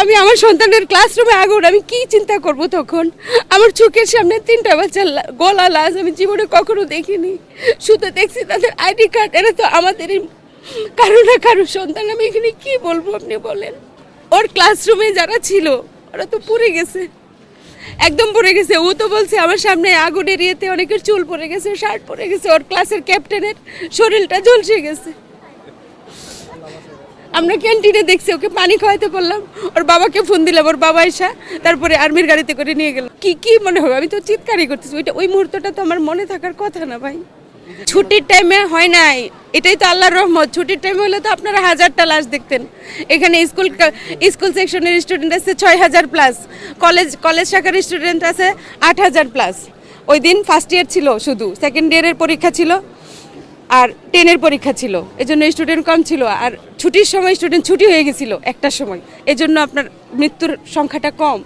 আমি আমার সন্তানের ক্লাসরুমে আগুন, আমি কি চিন্তা করব তখন? আমার চোখের সামনে তিনটা বাচ্চার গলা লাশ আমি জীবনে কখনো দেখিনি। শুধু দেখছি তাদের আইডি কার্ড এটা তো আমাদেরই, কারও না কারও সন্তান, আমি এখানে কি বলব আপনি বলেন? ওর ক্লাসরুমে যারা ছিল, ওরা তো পুড়ে গেছে। একদম পড়ে গেছে। ও তো বলছে, আমার সামনে আগুনের ইয়েতে অনেকের চুল পড়ে গেছে, শার্ট পড়ে গেছে। ওর ক্লাসের ক্যাপ্টেনের শরীরটা ঝলসে গেছে। আমরা ক্যান্টিনে দেখছি, ওকে পানি খাওয়াইতে বললাম। ওর বাবাকে ফোন দিলাম, ওর বাবা এসা তারপরে আর্মির গাড়িতে করে নিয়ে গেল। কি কি মনে হবে? আমি তো চিৎকারই করতেছি। ওইটা, ওই মুহূর্তটা তো আমার মনে থাকার কথা না ভাই। ছুটির টাইমে হয় নাই। এটাই তো আল্লাহর রহমত। ছুটির টাইমে হলে তো আপনারা হাজারটা লাশ দেখতেন। এখানে স্কুল স্কুল সেকশনের স্টুডেন্ট আছে ছয় হাজার প্লাস কলেজ কলেজ শাখার স্টুডেন্ট আছে আট হাজার প্লাস ওই দিন ফার্স্ট ইয়ার ছিল শুধু। সেকেন্ড ইয়ারের পরীক্ষা ছিল। আর টেনের পরীক্ষা ছিল। এজন্য স্টুডেন্ট কম ছিল। আর ছুটির সময় স্টুডেন্ট ছুটি হয়ে গেছিল একটার সময়। এজন্য আপনার মৃত্যুর সংখ্যাটা কম।